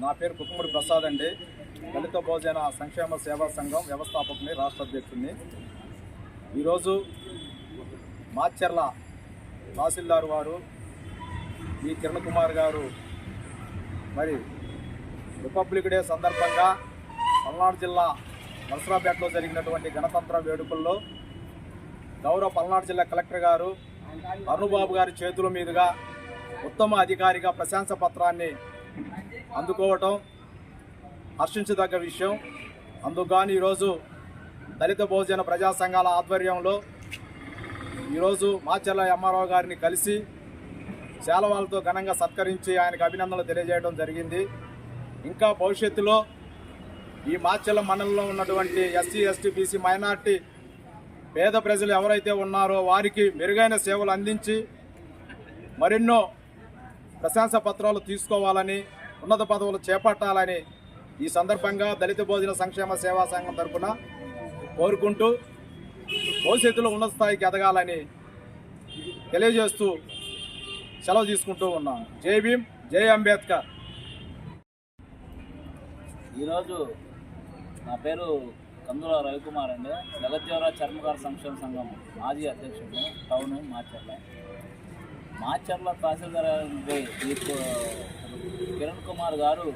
నా పేరు కుక్కుముడి ప్రసాద్ అండి. దళిత భోజన సంక్షేమ సేవా సంఘం వ్యవస్థాపకుని రాష్ట్ర అధ్యక్షుడిని. ఈరోజు మాచర్ల తహసీల్దార్ వారు ఈ కిరణ్ కుమార్ గారు మరి రిపబ్లిక్ డే సందర్భంగా పల్నాడు జిల్లా నరసరాపేటలో జరిగినటువంటి గణతంత్ర వేడుకల్లో గౌరవ పల్నాడు జిల్లా కలెక్టర్ గారు అరుణబాబు గారి చేతుల మీదుగా ఉత్తమ అధికారిగా ప్రశంస పత్రాన్ని అందుకోవటం హర్షించదగ్గ విషయం. అందుకని ఈరోజు దళిత బహుజన ప్రజా సంఘాల ఆధ్వర్యంలో ఈరోజు మాచర్ల ఎంఆర్ఓ గారిని కలిసి శాలవాలతో ఘనంగా సత్కరించి ఆయనకు అభినందనలు తెలియజేయడం జరిగింది. ఇంకా భవిష్యత్తులో ఈ మాచర్ల మండలంలో ఉన్నటువంటి ఎస్సీ ఎస్టీ బీసీ మైనార్టీ పేద ప్రజలు ఎవరైతే ఉన్నారో వారికి మెరుగైన సేవలు అందించి మరెన్నో ప్రశంస పత్రాలు తీసుకోవాలని ఉన్నత పదవులు చేపట్టాలని ఈ సందర్భంగా దళిత భోజన సంక్షేమ సేవా సంఘం తరపున కోరుకుంటూ భవిష్యత్తులో ఉన్నత స్థాయికి ఎదగాలని తెలియజేస్తూ సెలవు తీసుకుంటూ ఉన్నాను జై భీమ్ జై అంబేద్కర్. ఈరోజు నా పేరు కందుల రవికుమార్ అండి. జగజ్జీవర చర్మకార సంక్షేమ సంఘం మాజీ అధ్యక్షుడు టౌన్ మాచర్ల. మాచర్ల తహసీల్దార్ ఈ కిరణ్ కుమార్ గారు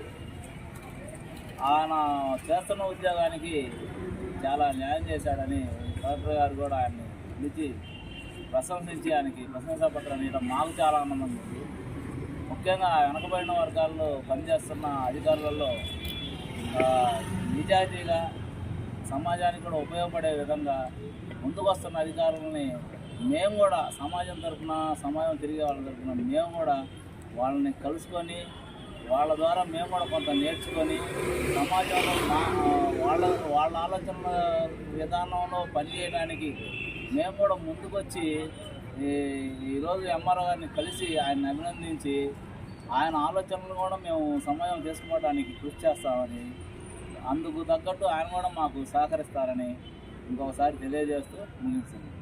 ఆయన చేస్తున్న ఉద్యోగానికి చాలా న్యాయం చేశాడని కలెక్టర్ గారు కూడా ఆయన్ని పిలిచి ప్రశంసించి ఆయనకి ప్రశంసాపత్రం ఇవ్వడం మాకు చాలా ఆనందం. ఉంది ముఖ్యంగా వెనకబడిన వర్గాల్లో పనిచేస్తున్న అధికారులలో నిజాయితీగా సమాజానికి కూడా ఉపయోగపడే విధంగా ముందుకు వస్తున్న అధికారులని మేము కూడా సమాజం తరఫున సమాజం తిరిగే వాళ్ళ తరఫున మేము కూడా వాళ్ళని కలుసుకొని వాళ్ళ ద్వారా మేము కూడా కొంత నేర్చుకొని సమాజంలో వాళ్ళ వాళ్ళ ఆలోచన విధానంలో పనిచేయడానికి మేము కూడా ముందుకొచ్చి ఈ ఈరోజు ఎంఆర్ఓ గారిని కలిసి ఆయన అభినందించి ఆయన ఆలోచనలు కూడా మేము సమయం చేసుకోవడానికి కృషి చేస్తామని అందుకు తగ్గట్టు ఆయన కూడా మాకు సహకరిస్తారని ఇంకొకసారి తెలియజేస్తూ ముగించింది